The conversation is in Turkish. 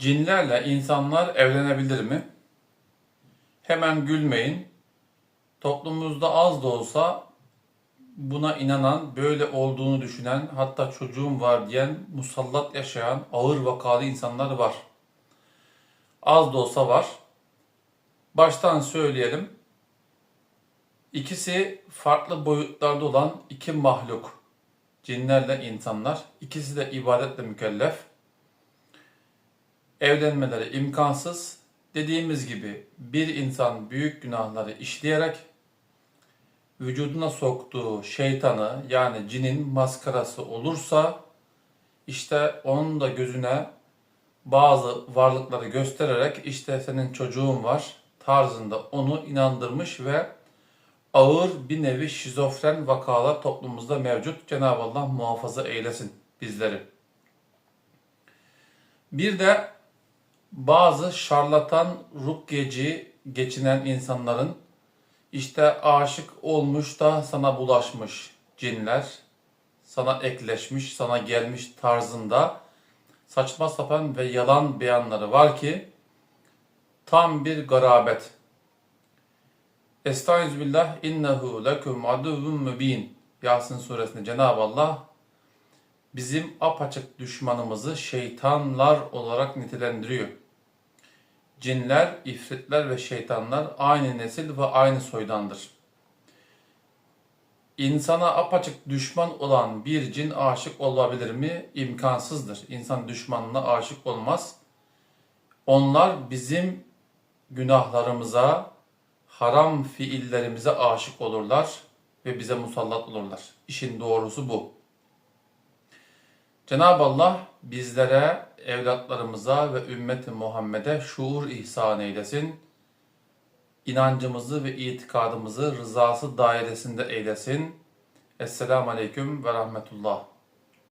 Cinlerle insanlar evlenebilir mi? Hemen gülmeyin. Toplumumuzda az da olsa buna inanan, böyle olduğunu düşünen, hatta çocuğum var diyen, musallat yaşayan, ağır vakalı insanlar var. Az da olsa var. Baştan söyleyelim. İkisi farklı boyutlarda olan iki mahluk. Cinlerle insanlar. İkisi de ibadetle mükellef. Evlenmeleri imkansız. Dediğimiz gibi bir insan büyük günahları işleyerek vücuduna soktuğu şeytanı yani cinin maskarası olursa işte onun da gözüne bazı varlıkları göstererek işte senin çocuğun var tarzında onu inandırmış ve ağır bir nevi şizofren vakalar toplumumuzda mevcut. Cenab-ı Allah muhafaza eylesin bizleri. Bir de bazı şarlatan, rukyeci geçinen insanların işte aşık olmuş da sana bulaşmış cinler, sana ekleşmiş, sana gelmiş tarzında saçma sapan ve yalan beyanları var ki tam bir garabet. Estağfirullah innehu lekum aduvun mübin. Yasin suresinde Cenab-ı Allah bizim apaçık düşmanımızı şeytanlar olarak nitelendiriyor. Cinler, ifritler ve şeytanlar aynı nesil ve aynı soydandır. İnsana apaçık düşman olan bir cin aşık olabilir mi? İmkansızdır. İnsan düşmanına aşık olmaz. Onlar bizim günahlarımıza, haram fiillerimize aşık olurlar ve bize musallat olurlar. İşin doğrusu bu. Cenab-ı Allah bizlere, evlatlarımıza ve ümmeti Muhammed'e şuur ihsan eylesin. İnancımızı ve itikadımızı rızası dairesinde eylesin. Esselamu Aleyküm ve Rahmetullah.